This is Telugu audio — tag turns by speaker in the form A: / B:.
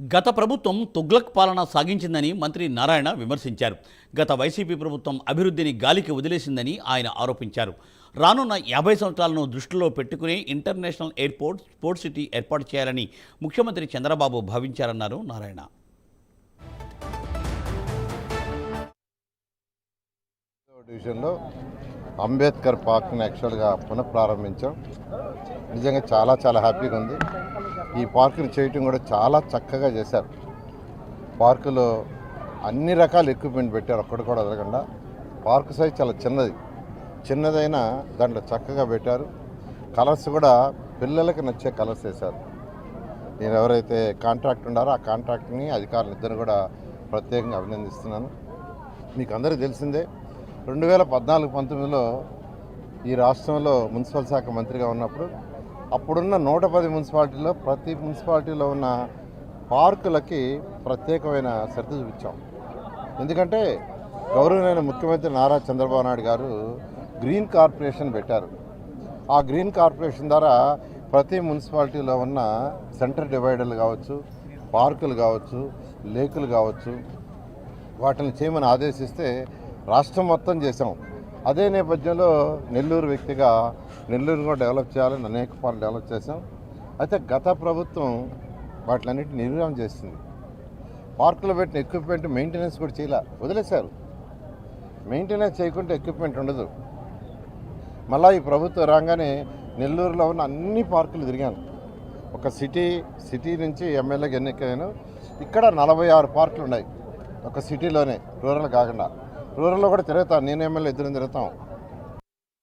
A: గత ప్రభుత్వం తుగ్లక్ పాలన సాగించిందని మంత్రి నారాయణ విమర్శించారు. గత వైసీపీ ప్రభుత్వం అభివృద్ధిని గాలికి వదిలేసిందని ఆయన ఆరోపించారు. రానున్న యాభై సంవత్సరాలను దృష్టిలో పెట్టుకుని ఇంటర్నేషనల్ ఎయిర్పోర్ట్ స్పోర్ట్స్ సిటీ ఏర్పాటు చేయాలని ముఖ్యమంత్రి చంద్రబాబు భావించారన్నారు నారాయణ.
B: డివిజన్లో అంబేద్కర్ పార్క్ని యాక్చువల్గా పునఃప్రారంభించాం. నిజంగా చాలా చాలా హ్యాపీగా ఉంది. ఈ పార్కుని చేయటం కూడా చాలా చక్కగా చేశారు. పార్కులో అన్ని రకాల ఎక్విప్మెంట్ పెట్టారు అక్కడ కూడా వదలకుండా. పార్క్ సైజ్ చాలా చిన్నది. చిన్నదైనా దాంట్లో చక్కగా పెట్టారు. కలర్స్ కూడా పిల్లలకు నచ్చే కలర్స్ వేశారు. నేను ఎవరైతే కాంట్రాక్ట్ ఉన్నారో ఆ కాంట్రాక్ట్ని అధికారులు ఇద్దరు కూడా ప్రత్యేకంగా అభినందిస్తున్నాను. మీకు అందరికీ తెలిసిందే రెండు వేల పద్నాలుగు పంతొమ్మిదిలో ఈ రాష్ట్రంలో మున్సిపల్ శాఖ మంత్రిగా ఉన్నప్పుడు అప్పుడున్న నూట పది మున్సిపాలిటీలో ప్రతి మున్సిపాలిటీలో ఉన్న పార్కులకి ప్రత్యేకమైన శ్రద్ధ చూపించాం. ఎందుకంటే గౌరవమైన ముఖ్యమంత్రి నారా చంద్రబాబు నాయుడు గారు గ్రీన్ కార్పొరేషన్ పెట్టారు. ఆ గ్రీన్ కార్పొరేషన్ ద్వారా ప్రతి మున్సిపాలిటీలో ఉన్న సెంటర్ డివైడర్లు కావచ్చు పార్కులు కావచ్చు లేకులు కావచ్చు వాటిని చేయమని ఆదేశిస్తే రాష్ట్రం మొత్తం చేసాం అదే నేపథ్యంలో నెల్లూరు వ్యక్తిగా నెల్లూరు కూడా డెవలప్ చేయాలని అనేక పార్లు డెవలప్ చేసాం అయితే గత ప్రభుత్వం వాటిలన్నిటి నిర్వహణ చేసింది. పార్కులో పెట్టిన ఎక్విప్మెంట్ మెయింటెనెన్స్ కూడా చేయలే వదిలేశారు. మెయింటెనెన్స్ చేయకుంటే ఎక్విప్మెంట్ ఉండదు. మళ్ళీ ఈ ప్రభుత్వం రాగానే నెల్లూరులో ఉన్న అన్ని పార్కులు తిరిగాను. ఒక సిటీ సిటీ నుంచి ఎమ్మెల్యేకి ఎన్నికయ్యాను ఇక్కడ నలభై ఆరు పార్కులు ఉన్నాయి. ఒక సిటీలోనే రూరల్ కాకుండా. రూరల్లో కూడా తిరుగుతాం నేను ఎమ్మెల్యే ఇద్దరు తిరుగుతాం.